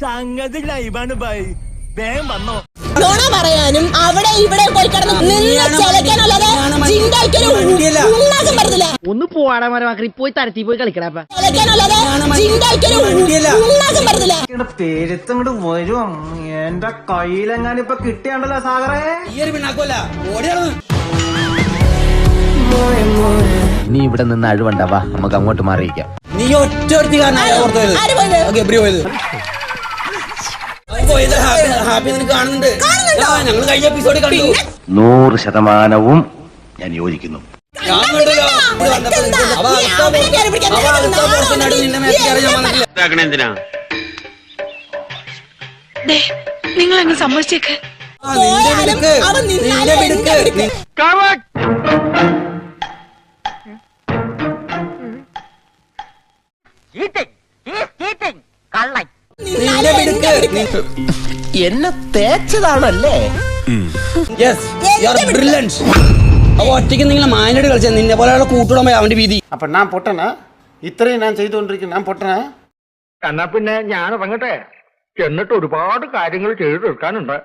സംഗതി ലൈവാണ് ബൈ. വേഗം വന്നോ. നുണ പറയാനും അവിടെ ഇവിടെ പോയി കിടന്ന് നിന്ന് ചെലക്കാനല്ലാതെ പറ്റത്തില്ല ഒന്ന് പോവാടാ മരമാക്കി പോയി തരത്തി പോയി കളിക്കടാ ചെലക്കാനല്ലാതെ ജിങ്കൽക്കൊരു ഉണ്ണാക്കാൻ പറ്റത്തില്ല പെരുത്തങ്ങോട്ട് വരും. എന്റെ കയ്യിലെങ്ങാനും ഇപ്പൊ കിട്ടിയാണ്ടല്ലോ സാഗറേ. ഈ ഒരു പിണ്ണാക്കല്ല ഓടിയാണ് നീ ഇവിടെ നിന്ന് അഴിവണ്ടാവാ. നമുക്ക് അങ്ങോട്ട് മാറിയിക്കാം നീ ഒറ്റ നൂറ് ശതമാനവും ഞാൻ യോജിക്കുന്നു. നിങ്ങൾ അങ്ങ് സമ്മതിച്ചേക്ക്. ഗബ്രി പോയത് അവൻ എന്നെ തേച്ചതാണല്ലേ? അപ്പോൾ ഒറ്റയ്ക്ക് നിങ്ങൾ മാനോട് കളിച്ചാൽ നിന്നെ പോലെ പോലെയുള്ള കൂട്ടുടുമ്പോൾ അവന്റെ വീതി. അപ്പൊ ഞാൻ പൊട്ടണ ഇത്രയും ഞാൻ ചെയ്തുകൊണ്ടിരിക്കുന്നു. ഞാൻ പൊട്ടനാ? എന്നാ പിന്നെ ഞാൻ ഇറങ്ങട്ടെ എന്നിട്ട് ഒരുപാട് കാര്യങ്ങൾ ചെയ്തു തീർക്കാനുണ്ട്.